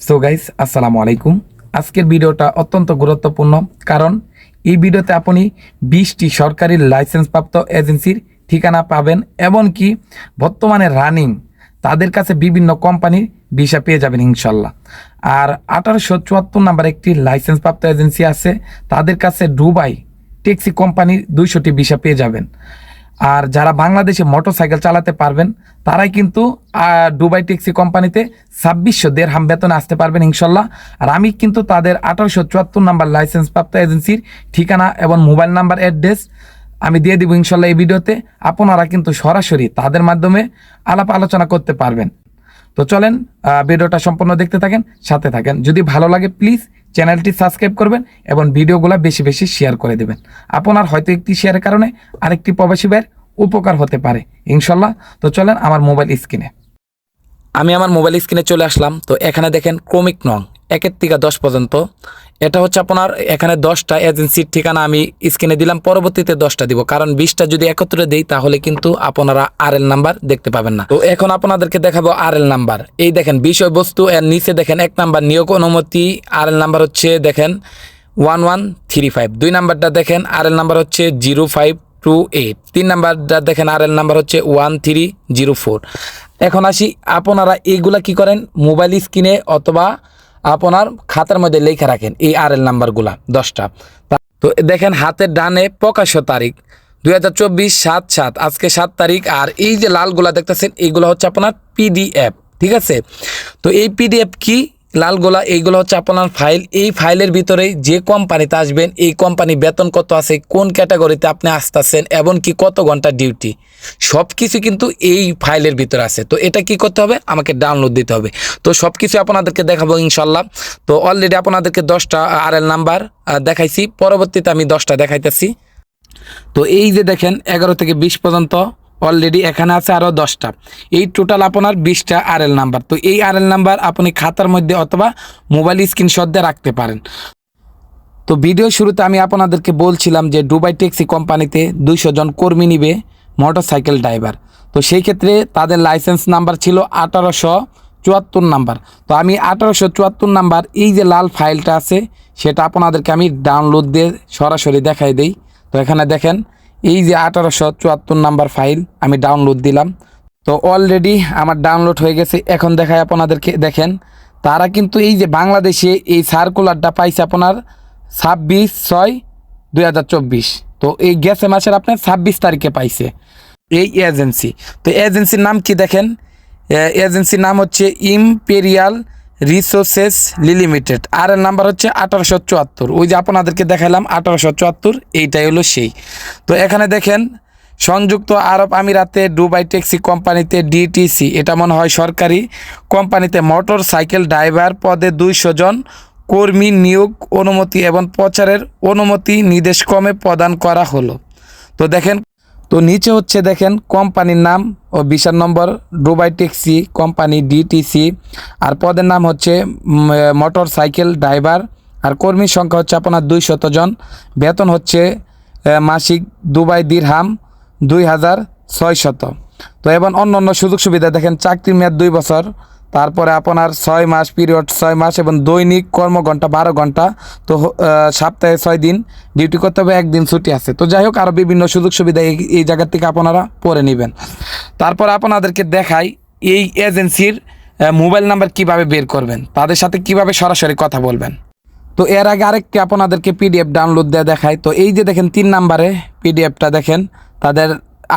So guys আসসালামু আলাইকুম আজকের ভিডিওটা অত্যন্ত গুরুত্বপূর্ণ, কারণ এই ভিডিওতে আপনি বিশটি সরকারি লাইসেন্সপ্রাপ্ত এজেন্সির ঠিকানা পাবেন, এমনকি বর্তমানে রানিং তাদের কাছে বিভিন্ন কোম্পানির ভিসা পেয়ে যাবেন ইনশাল্লাহ। আর আঠারোশো চুয়াত্তর নাম্বার একটি লাইসেন্সপ্রাপ্ত এজেন্সি আছে, তাদের কাছে দুবাই ট্যাক্সি কোম্পানির দুইশোটি ভিসা পেয়ে যাবেন। আর যারা বাংলাদেশে মোটরসাইকেল চালাতে পারবেন, তারাই কিন্তু দুবাই ট্যাক্সি কোম্পানিতে ছাব্বিশশো দেড় হাম বেতনে আসতে পারবেন ইনশাল্লাহ। আর আমি কিন্তু তাদের আঠারোশো চুয়াত্তর নাম্বার লাইসেন্স প্রাপ্ত এজেন্সির ঠিকানা এবং মোবাইল নাম্বার অ্যাড্রেস আমি দিয়ে দিব ইনশাল্লাহ এই ভিডিওতে। আপনারা কিন্তু সরাসরি তাদের মাধ্যমে আলাপ আলোচনা করতে পারবেন। তো চলেন ভিডিওটা সম্পূর্ণ দেখতে থাকেন, সাথে থাকেন। যদি ভালো লাগে, প্লিজ চ্যানেলটি সাবস্ক্রাইব করবেন এবং ভিডিওগুলো বেশি বেশি শেয়ার করে দেবেন। আপনার হয়তো একটি শেয়ারের কারণে আরেকটি প্রবাসী ভাইয়ের উপকার হতে পারে। ইনশাল্লাহ। তো চলেন আমার মোবাইল স্ক্রিনে। আমি আমার মোবাইল স্ক্রিনে চলে আসলাম। তো এখানে দেখেন ক্রমিক নং। একের থেকে দশ পর্যন্ত। এটা হচ্ছে আপনার এখানে দশটা এজেন্সির ঠিকানা আমি স্ক্রিনে দিলাম, পরবর্তীতে দশটা দিব। কারণ বিশটা যদি একত্রে দিই, তাহলে কিন্তু আপনারা আর এল নাম্বার দেখতে পাবেন না। তো এখন আপনাদেরকে দেখাবো আর এল নাম্বার এই দেখেন, বিষয়বস্তু, এর নিচে দেখেন, এক নাম্বার নিয়োগ অনুমতি আর এল নাম্বার হচ্ছে দেখেন ওয়ান ওয়ান থ্রি ফাইভ দুই নাম্বারটা দেখেন আর এল নাম্বার হচ্ছে জিরো ফাইভ টু এইট তিন নাম্বারটা দেখেন আর এল নাম্বার হচ্ছে ওয়ান থ্রি জিরো ফোর এখন আসি, আপনারা এইগুলা কি করেন? মোবাইল স্ক্রিনে অথবা আপনার খাতার মধ্যে লেখা রাখেন এই আর এল নাম্বারগুলা, দশটা। তো দেখেন হাতের ডানে প্রকাশ্য তারিখ, দুই হাজার চব্বিশ সাত সাত, আজকে সাত তারিখ, আর এই যে লালগুলা দেখতেছেন এইগুলো হচ্ছে আপনার পিডিএফ, ঠিক আছে? তো এই পিডিএফ কি? লালগোলা এইগুলো হচ্ছে আপনার ফাইল। এই ফাইলের ভিতরে যে কোম্পানিতে আসবেন, এই কোম্পানি বেতন কত আছে, কোন ক্যাটাগরিতে আপনি আসতেছেন, এবং কি কত ঘণ্টা ডিউটি সব কিছু কিন্তু এই ফাইলের ভিতরে আছে। তো এটা কি করতে হবে? আমাকে ডাউনলোড দিতে হবে। তো সব কিছু আপনাদেরকে দেখাবো ইনশাল্লাহ তো অলরেডি আপনাদেরকে দশটা আর এল নাম্বার দেখাইছি। পরবর্তীতে আমি দশটা দেখাইতেছি। তো এই যে দেখেন, এগারো থেকে বিশ পর্যন্ত অলরেডি এখানে আছে আরও দশটা। এই টোটাল আপনার বিশটা আর এল নাম্বার তো এই আর এল নাম্বার আপনি খাতার মধ্যে অথবা মোবাইল স্ক্রিনশট দিয়ে রাখতে পারেন। তো ভিডিও শুরুতে আমি আপনাদেরকে বলছিলাম যে দুবাই ট্যাক্সি কোম্পানিতে দুইশো জন কর্মী নিবে মোটরসাইকেল ড্রাইভার তো সেই ক্ষেত্রে তাদের লাইসেন্স নাম্বার ছিল আঠারোশো চুয়াত্তর নাম্বার তো আমি আঠারোশো চুয়াত্তর নাম্বার এই যে লাল ফাইলটা আছে, সেটা আপনাদেরকে আমি ডাউনলোড দিয়ে সরাসরি দেখাই দেই। তো এখানে দেখেন এই যে আঠারোশো চুয়াত্তর নাম্বার ফাইল আমি ডাউনলোড দিলাম। তো অলরেডি আমার ডাউনলোড হয়ে গেছে। এখন দেখায় আপনাদেরকে, দেখেন, তারা কিন্তু এই যে বাংলাদেশে এই সার্কুলারটা পাইছে আপনার ছাব্বিশ ছয় দুই তো এই গেছে মাসের আপনার ছাব্বিশ তারিখে পাইছে এই এজেন্সি তো এজেন্সির নাম কি দেখেন? এজেন্সির নাম হচ্ছে ইম্পেরিয়াল রিসোর্সেস লিমিটেড আর এর নাম্বার হচ্ছে আঠারোশো চুয়াত্তর। ওই যে আপনাদেরকে দেখালাম আঠারোশো চুয়াত্তর, এইটাই হলো সেই। তো এখানে দেখেন, সংযুক্ত আরব আমিরাতে, দুবাই ট্যাক্সি কোম্পানিতে ডিটিসি এটা মনে হয় সরকারি কোম্পানিতে মোটর সাইকেল ড্রাইভার পদে দুইশো জন কর্মী নিয়োগ অনুমতি এবং প্রচারের অনুমতি নির্দেশক্রমে প্রদান করা হলো। তো দেখেন তো নিচে হচ্ছে দেখেন কোম্পানির নাম ও বিশাল number, Dubai taxi company DTC আর পদের নাম হচ্ছে মোটর সাইকেল ড্রাইভার, আর কর্মীর সংখ্যা হচ্ছে আপনার দুই জন। বেতন হচ্ছে মাসিক দুবাই দিরহাম দুই হাজার ছয় শত তো এবং অন্য অন্য সুযোগ সুবিধা দেখেন, চাকরির মেয়াদ দুই বছর তারপরে আপনার ছয় মাস পিরিয়ড ছয় মাস এবং দৈনিক কর্মঘণ্টা বারো ঘণ্টা তো সপ্তাহে ছয় দিন ডিউটি করতে হবে, একদিন ছুটি আছে। তো যাই হোক আরও বিভিন্ন সুযোগ সুবিধা এই এই জায়গার থেকে আপনারা পড়ে নেবেন। তারপর আপনাদেরকে দেখাই এই এজেন্সির মোবাইল নাম্বার কীভাবে বের করবেন, তাদের সাথে কীভাবে সরাসরি কথা বলবেন। তো এর আগে আরেকটি আপনাদেরকে পিডিএফ ডাউনলোড দিয়ে দেখায় তো এই যে দেখেন, তিন নাম্বারে পিডিএফটা দেখেন, তাদের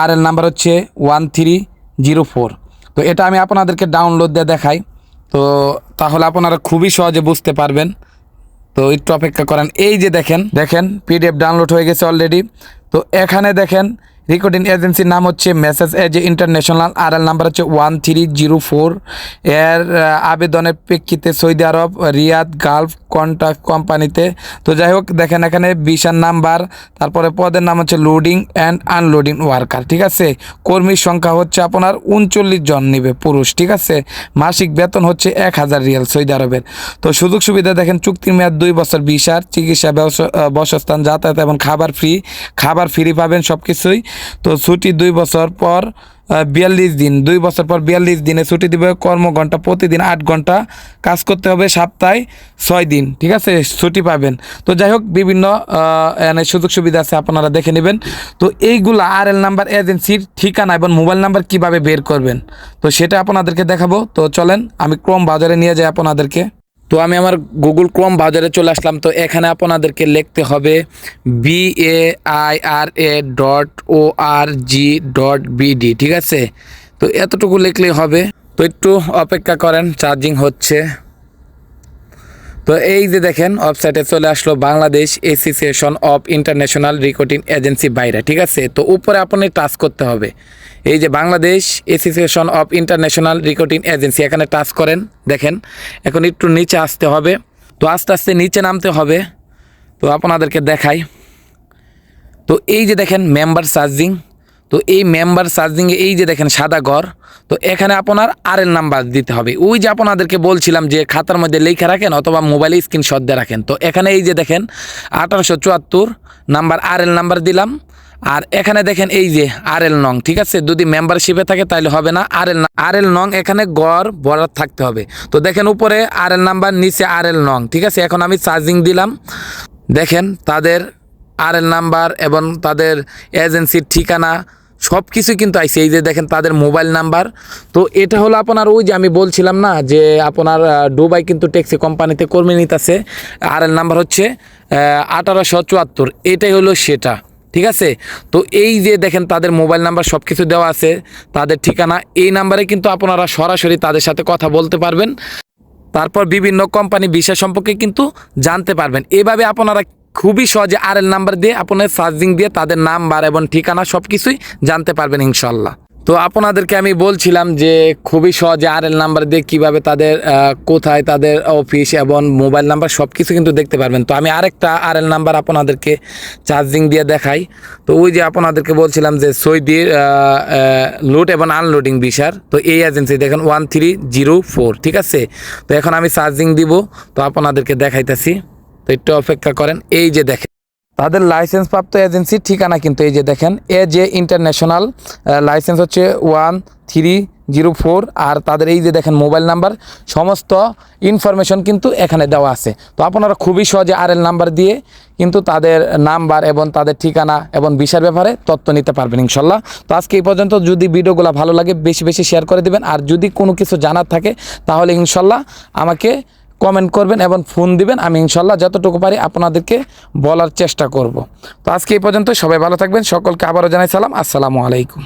আর এল নাম্বার হচ্ছে ওয়ান থ্রি জিরো ফোর তো এটা আমি আপনাদেরকে ডাউনলোড দিয়ে দেখাই। তো তাহলে আপনারা খুবই সহজে বুঝতে পারবেন। তো একটু অপেক্ষা করেন। এই যে দেখেন দেখেন পিডিএফ ডাউনলোড হয়ে গেছে অলরেডি তো এখানে দেখেন রেকর্ডিং এজেন্সির নাম হচ্ছে message edge international R L number হচ্ছে ওয়ান থ্রি জিরো ফোর এর আবেদনের প্রেক্ষিতে সৌদি আরব, রিয়াদ গালফ কন্ট্রাক্ট কোম্পানিতে। তো যাই হোক, দেখেন এখানে বিশার নাম্বার, তারপরে পদের নাম হচ্ছে লোডিং অ্যান্ড আনলোডিং ওয়ার্কার ঠিক আছে? কর্মীর সংখ্যা হচ্ছে আপনার উনচল্লিশ জন নিবে পুরুষ, ঠিক আছে? মাসিক বেতন হচ্ছে এক হাজার রিয়াল সৌদি আরবের। তো সুযোগ সুবিধা দেখেন, চুক্তির মেয়াদ দুই বছর বিশার চিকিৎসা বাসস্থান, যাতায়াত এবং খাবার ফ্রি খাবার ফ্রি পাবেন সব কিছুই তো ছুটি দুই বছর পর বিয়াল্লিশ দিন, দুই বছর পর বিয়াল্লিশ দিনে ছুটি দিবে কর্মঘণ্টা প্রতিদিন আট ঘণ্টা কাজ করতে হবে সপ্তাহে ছয় দিন, ঠিক আছে? ছুটি পাবেন। তো যাই হোক, বিভিন্ন সুযোগ সুবিধা আছে, আপনারা দেখে নেবেন। তো এইগুলা আর এল নাম্বার এজেন্সির ঠিকানা এবং মোবাইল নাম্বার কীভাবে বের করবেন? তো সেটা আপনাদেরকে দেখাবো। তো চলেন, আমি ক্রোম বাজারে নিয়ে যাই আপনাদেরকে। তো আমি আমার গুগল ক্রোম বাজারে চলে আসলাম। তো এখানে আপনাদেরকে লিখতে হবে B A I R A dot O R G dot BD ঠিক আছে? তো এতটুকু লিখলেই হবে। তো একটু অপেক্ষা করেন চার্জিং হচ্ছে। তো এই যে দেখেন ওয়েবসাইটে চলে আসলো Bangladesh association of international recruiting agency বাইরে, ঠিক আছে? তো উপরে আপনি টাচ করতে হবে। এই যে Bangladesh association of international recruiting agency এখানে টাচ করেন, দেখেন, এখন একটু নিচে আসতে হবে। তো আস্তে আস্তে নিচে নামতে হবে। তো আপনাদেরকে দেখাই। তো এই যে দেখেন মেম্বার চার্জিং তো এই মেম্বার চার্জিংয়ে এই যে দেখেন, সাদা ঘর। তো এখানে আপনার আর এল নাম্বার দিতে হবে। ওই যে আপনাদেরকে বলছিলাম যে খাতার মধ্যে লেখা রাখেন অথবা মোবাইলে স্ক্রিনশট দিয়ে রাখেন। তো এখানে এই যে দেখেন, আঠারোশো চুয়াত্তর নাম্বার আর এল নাম্বার দিলাম। আর এখানে দেখেন এই যে আর এল নং, ঠিক আছে? যদি মেম্বারশিপে থাকে তাহলে হবে না আর এল আর এল নং এখানে গড় বরাদ থাকতে হবে। তো দেখেন উপরে আর এল নাম্বার, নিচে আর এল নং, ঠিক আছে? এখন আমি চার্জিং দিলাম। দেখেন তাদের আর এল নাম্বার এবং তাদের এজেন্সির ঠিকানা সব কিছু কিন্তু আইসে এই যে দেখেন তাদের মোবাইল নাম্বার। তো এটা হলো আপনার ওই যে আমি বলছিলাম না, যে আপনার ডুবাই কিন্তু ট্যাক্সি কোম্পানিতে কর্মী নিতেছে। আর এল নাম্বার হচ্ছে আঠারোশো চুয়াত্তর। এটাই হলো সেটা। ঠিক আছে? তো এই যে দেখেন তাদের মোবাইল নাম্বার সব কিছু দেওয়া আছে, তাদের ঠিকানা, এই নাম্বারে কিন্তু আপনারা সরাসরি তাদের সাথে কথা বলতে পারবেন। তারপর বিভিন্ন কোম্পানি বিষয় সম্পর্কে কিন্তু জানতে পারবেন। এভাবে আপনারা খুবই সহজে আর নাম্বার দিয়ে আপনার সার্চিং দিয়ে তাদের নাম্বার এবং ঠিকানা সব কিছুই জানতে পারবেন ইনশাল্লাহ। তো আপনাদেরকে আমি বলছিলাম যে খুবই সহজে আর এল নাম্বার দিয়ে কীভাবে তাদের কোথায় তাদের অফিস এবং মোবাইল নাম্বার সব কিছু কিন্তু দেখতে পারবেন। তো আমি আরেকটা আর এল নাম্বার আপনাদেরকে চার্জিং দিয়ে দেখাই। তো ওই যে আপনাদেরকে বলছিলাম যে সৌদির লোড এবং আনলোডিং বিশার তো এই এজেন্সি দেখেন ওয়ান থ্রি জিরো ফোর ঠিক আছে? তো এখন আমি চার্জিং দিব। তো আপনাদেরকে দেখাইতেছি। তো একটু অপেক্ষা করেন। এই যে দেখেন। তাদের লাইসেন্স প্রাপ্ত এজেন্সির ঠিকানা কিন্তু এই যে দেখেন এ যে ইন্টারন্যাশনাল লাইসেন্স হচ্ছে ওয়ান থ্রি জিরো ফোর, আর তাদের এই যে দেখেন মোবাইল নাম্বার সমস্ত ইনফরমেশন কিন্তু এখানে দেওয়া আছে। তো আপনারা খুবই সহজে আর এল নাম্বার দিয়ে কিন্তু তাদের নাম্বার এবং তাদের ঠিকানা এবং ভিসার ব্যাপারে তথ্য নিতে পারবেন ইনশাল্লাহ। তো আজকে এই পর্যন্ত, যদি ভিডিওগুলো ভালো লাগে, বেশি বেশি শেয়ার করে দেবেন। আর যদি কোনো কিছু জানার থাকে, তাহলে ইনশাল্লাহ আমাকে কমেন্ট করবেন এবং ফোন দিবেন। আমি ইনশাল্লাহ যতটুকু পারি আপনাদেরকে বলার চেষ্টা করব। তো আজকে এই পর্যন্ত সবাই ভালো থাকবেন। সকলকে আবারও জানাই সালাম। আসসালামু আলাইকুম।